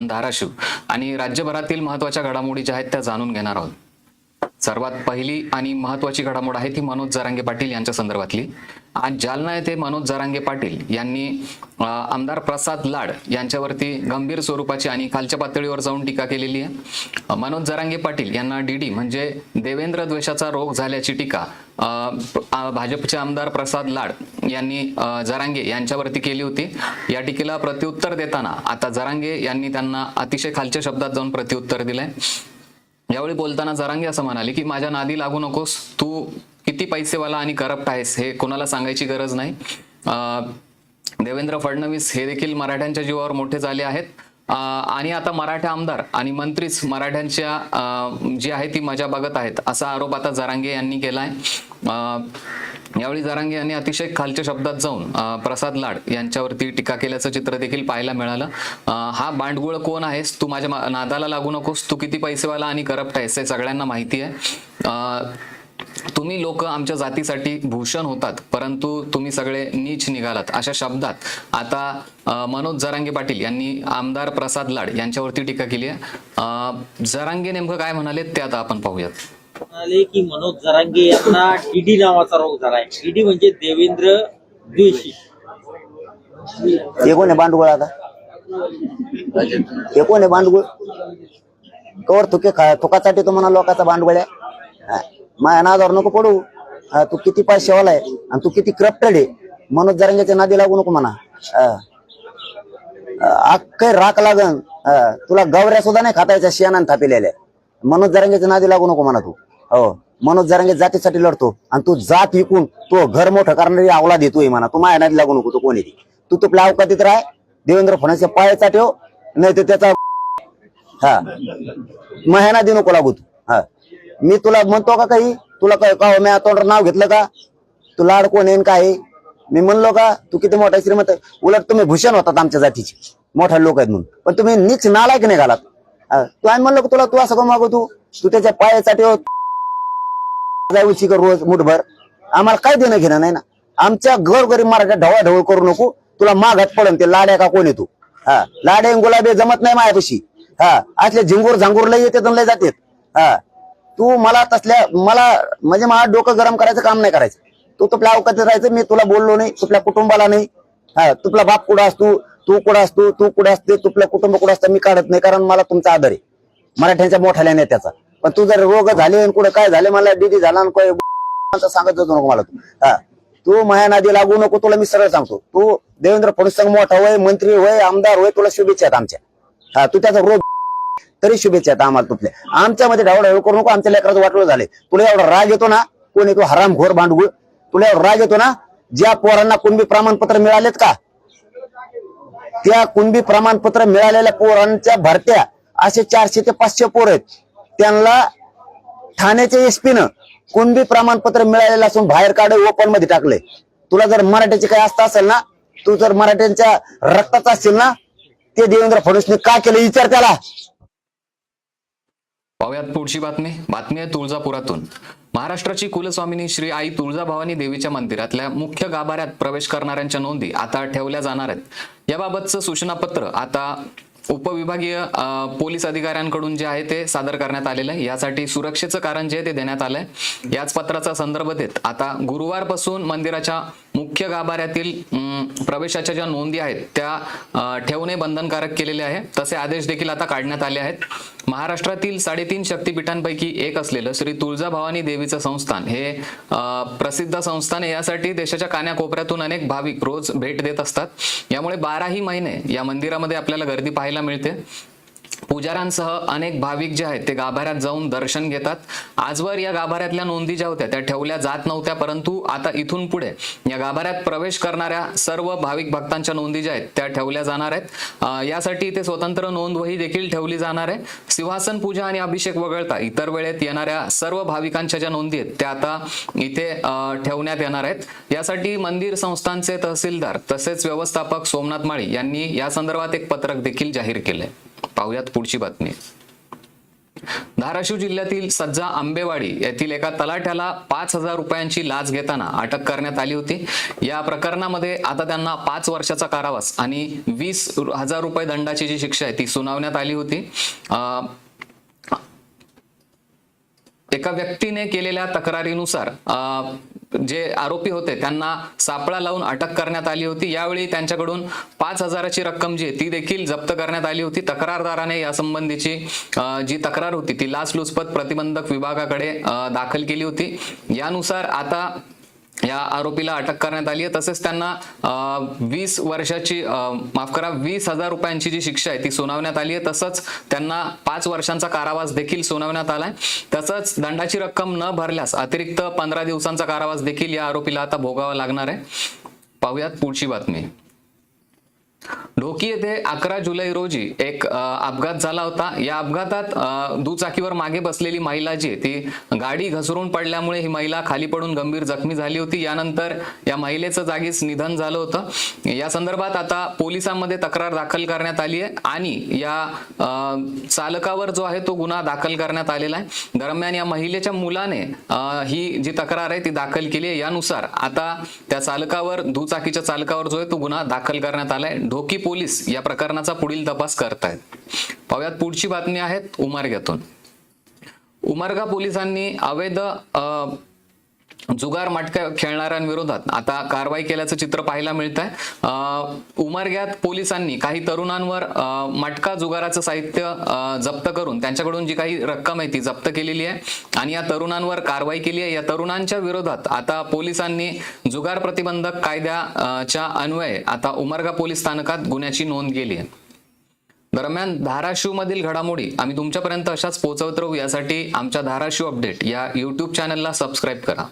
धाराशिव. आणि राज्यभरातील महत्त्वाच्या घडामोडी ज्या आहेत त्या जाणून घेणार आहोत. सर्वात पहिली आणि महत्वाची घडामोड आहे ती मनोज जरांगे पाटील यांच्या संदर्भातली. आज जालना येथे मनोज जरांगे पाटील यांनी आमदार प्रसाद लाड यांच्यावरती गंभीर स्वरूपाची आणि खालच्या पातळीवर जाऊन टीका केलेली आहे. मनोज जरांगे पाटील यांना डीडी म्हणजे देवेंद्र द्वेषाचा रोग झाल्याची टीका भाजपचे आमदार प्रसाद लाड यांनी जरांगे यांच्यावरती केली होती. या टीकेला प्रत्युत्तर देताना आता जरांगे यांनी त्यांना अतिशय खालच्या शब्दात जाऊन प्रत्युत्तर दिलंय. यावेळी बोलताना जरांगे असं म्हणाले की माझ्या नादी लागू नकोस. तू किती पैसेवाला आणि करप्ट आहेस हे कोणाला सांगायची गरज नाही. देवेंद्र फडणवीस हे देखील मराठ्यांच्या जीवावर मोठे झाले आहेत. आणि आता मराठा आमदार आणि मंत्रीच मराठ्यांच्या जी आहे ती मजा बघत आहेत असा आरोप आता जरांगे यांनी केलाय. आहे यावेळी जारांगे यांनी अतिशय खालच्या शब्दात जाऊन प्रसाद लाड यांच्यावरती टीका केल्याचं चित्र देखील पाहायला मिळालं. हा बांडगुळ कोण आहेस? तू माझ्या नादाला लागू नकोस. तू किती पैसेवाला आणि करप्ट आहेस हे सगळ्यांना माहिती आहे. तुम्ही लोक आमच्या जातीसाठी भूषण होतात परंतु तुम्ही सगळे नीच निघालात. अशा शब्दात आता मनोज जरांगे पाटील यांनी आमदार प्रसाद लाड यांच्यावरती टीका केली आहे. जरांगे नेमकं काय म्हणाले ते आता आपण पाहूयात. म्हणाले की मनोज जरांगे यांना डीडी नावाचा रोग झालाय. डीडी म्हणजे देवेंद्र द्वेषी हे कोण आहे बांडगुळ आता? हे कोण आहे बांडगुळ? कवर तुके खा तुकासाठी तो म्हणा लोकांचा बांडगुळ आहे. हा, माझ्या नादावर नको पडू. हा, तू किती पैसेवाला आहे आणि तू किती क्रप्टेड आहे. मनोज जरांगेच्या नादी लागू नको म्हणा. अख्खे राख लागन. हा, तुला गवऱ्या सुद्धा नाही खातायच्या शेणान थापिलेल्या. मनोज जरांगेच्या नादी लागू नको म्हणा तू. हो. मनोज जरंगे जातीसाठी लढतो आणि तू जात विकून तो घर मोठं करणारी आवला देतोय म्हणा. तू माझ्या नादी लागू नको तो कोणी तू? तुपल्या अवकातीत राह. देवेंद्र फडणवीसच्या पायाचा ठेव. नाही तर त्याचा हा. महिना दे नको लागू तू. हा. मी तुला म्हणतो का काही? तुला काय का मी तोंडावर नाव घेतलं का? तू लाड कोण येईन काय मी म्हणलो का? तू किती मोठा श्रीमंत? उलट तुम्ही भूषण होतात आमच्या जातीचे. मोठा लोक आहेत म्हणून. पण तुम्ही नीच नालायक नाही घालात. तू आम्ही म्हणलो का तुला तू असं का मागू तू. तू त्याच्या पायासाठी हो, जायची कर रोज मुठभर. आम्हाला काय देणं घेणं नाही ना. आमच्या गरीब मराठा ढवळा ढवळ करू नको. तुला मागात पडन ते लाड्या का कोण येतो हा. लाड्या गुलाबे जमत नाही माझ्यापाशी हा. असले झिंगूर झांगूर लय येते लय जाते हा. तू मला तसल्या मला म्हणजे मला डोकं गरम करायचं काम नाही करायचं. तू तुपल्या अवकाशात राहायचं मी तुला बोललो नाही तुपल्या कुटुंबाला नाही. हा. तुपला बाप कुठं असतो? तू कुठं असतो? तू कुठं असते? तुपल्या कुटुंब कुठं असतं? मी काढत नाही कारण मला तुमचा आदर आहे. मराठ्यांच्या मोठ्या नेत्याचा पण तू जर रोग झाले आणि कुठं काय झाले मला डीडी झाला सांगत होतो नको मला तू. हा. तू माया नादी लागू नको तुला मी सरळ सांगतो. तू देवेंद्र फडणवीस मोठा होय मंत्री होय आमदार होय तुला शुभेच्छा आहेत आमच्या. हा तू त्याचा रोग तरी शुभेच्छा आहेत आम्हाला तुझ्या आमच्यामध्ये ढवळ करू नको आमच्या लेकराचं वाटलं झाले तुला एवढा राग येतो ना कोणी तू हराम घोर भांडगुळ? तुला एवढा राग येतो ना ज्या पोरांना कुणबी प्रमाणपत्र मिळालेत का? त्या कुणबी प्रमाणपत्र मिळालेल्या पोरांच्या भरत्या असे चारशे ते पाचशे पोर आहेत. त्यांना ठाण्याच्या एसपीनं कुणबी प्रमाणपत्र मिळालेलं असून बाहेर काढून ओपनमध्ये टाकले. तुला जर मराठ्याची काही असता असेल ना तू जर मराठ्यांच्या रक्ताचा असेल ना ते देवेंद्र फडणवीसने का केलं? विचार त्याला. पाहुयात पुढची बातमी. बातमी आहे तुळजापुरातून. महाराष्ट्राची कुलस्वामिनी श्री आई तुळजाभवानी देवीच्या मंदिरातल्या मुख्य गाभाऱ्यात प्रवेश करणाऱ्यांच्या नोंदी आता ठेवल्या जाणार आहेत. याबाबतचं सूचनापत्र आता उपविभागीय पोलीस अधिकाऱ्यांकडून जे आहे ते सादर करण्यात आलेलं आहे. यासाठी सुरक्षेचं कारण जे आहे ते देण्यात आलंय. याच पत्राचा संदर्भ देत आता गुरुवारपासून मंदिराच्या मुख्य गाभाऱ्यातील प्रवेशाच्या ज्या नोंदी आहेत त्या ठेवणे बंधनकारक केलेले आहे. तसे आदेश देखील आता काढण्यात आले आहेत. महाराष्ट्रातील साडेतीन शक्तिपीठांपैकी एक असलेलं श्री तुळजाभवानी देवीचं संस्थान हे प्रसिद्ध संस्थान यासाठी देशाच्या कान्याकोपऱ्यातून अनेक भाविक रोज भेट देत असतात. यामुळे बाराही महिने या मंदिरामध्ये आपल्याला गर्दी पाहायला मिळते. पुजाऱ्यांसह अनेक भाविक जे आहेत ते गाभाऱ्यात जाऊन दर्शन घेतात. आजवर या गाभाऱ्यातल्या नोंदी ज्या होत्या त्या ठेवल्या जात नव्हत्या परंतु आता इथून पुढे या गाभाऱ्यात प्रवेश करणाऱ्या सर्व भाविक भक्तांच्या नोंदी ज्या आहेत त्या ठेवल्या जाणार आहेत. यासाठी इथे स्वतंत्र नोंद वही देखील ठेवली जाणार आहे. सिंहासन पूजा आणि अभिषेक वगळता इतर वेळेत येणाऱ्या सर्व भाविकांच्या ज्या नोंदी आहेत त्या आता इथे ठेवण्यात येणार आहेत. यासाठी मंदिर संस्थांचे तहसीलदार तसेच व्यवस्थापक सोमनाथ माळी यांनी या संदर्भात एक पत्रक देखील जाहीर केलंय. पाहुयात पुढची बातमी. धाराशिव जिल्ह्यातील सज्जा आंबेवाडी येथील एका तलाठ्याला पाच हजार रुपयांची लाच घेताना अटक करण्यात आली होती. या प्रकरणामध्ये आता त्यांना पाच वर्षाचा कारावास आणि वीस हजार रुपये दंडाची जी शिक्षा आहे ती सुनावण्यात आली होती. अं, एका व्यक्तीने केलेल्या तक्रारीनुसार जे आरोपी होते त्यांना सापळा लावून अटक करण्यात आली होती. यावेळी त्यांच्याकडून पाच हजाराची रक्कम जी आहे ती देखील जप्त करण्यात आली होती. तक्रारदाराने यासंबंधीची जी तक्रार होती ती लाचलुचपत प्रतिबंधक विभागाकडे दाखल केली होती. यानुसार आता या आरोपीला अटक करण्यात आली आहे. तसेच त्यांना वीस वर्षाची माफ करा वीस हजार रुपयांची जी शिक्षा आहे ती सुनावण्यात आली आहे. तसंच त्यांना पाच वर्षांचा कारावास देखील सुनावण्यात आलाय. तसंच दंडाची रक्कम न भरल्यास अतिरिक्त पंधरा दिवसांचा कारावास देखील या आरोपीला आता भोगावा लागणार आहे. पाहुयात पुढची बातमी. ढोकी येथे अकरा जुलै रोजी एक अपघात झाला होता. या अपघातात दुचाकीवर मागे बसलेली महिला जी आहे ती गाडी घसरून पडल्यामुळे ही महिला खाली पडून गंभीर जखमी झाली होती. यानंतर या महिलेचं जागीच निधन झालं होतं. या संदर्भात आता पोलिसांमध्ये तक्रार दाखल करण्यात आली आहे आणि या चालकावर जो आहे तो गुन्हा दाखल करण्यात आलेला आहे. दरम्यान या महिलेच्या मुलाने ही जी तक्रार आहे ती दाखल केली आहे. यानुसार आता त्या चालकावर दुचाकीच्या चालकावर जो आहे तो गुन्हा दाखल करण्यात आलाय ढोकी पोलीस या प्रकरणाचा पुढील तपास करतायत. पाहुयात पुढची बातमी आहेत उमारग्यातून उमरगा पोलिसांनी अवैध जुगार मटका खेळणाऱ्यांविरोधात आता कारवाई केल्याचं चित्र पाहायला मिळत आहे उमरग्यात पोलिसांनी काही तरुणांवर मटका जुगाराचं साहित्य जप्त करून त्यांच्याकडून जी काही रक्कम आहे ती जप्त केलेली आहे आणि या तरुणांवर कारवाई केली आहे. या तरुणांच्या विरोधात आता पोलिसांनी जुगार प्रतिबंधक कायद्याच्या अन्वये आता उमरगा पोलीस स्थानकात गुन्ह्याची नोंद केली आहे. दरम्यान धाराशिव मधील घडामोडी आम्ही तुमच्यापर्यंत अशाच पोहोचवत राहू. यासाठी आमच्या धाराशिव अपडेट या युट्यूब चॅनलला सबस्क्राईब करा.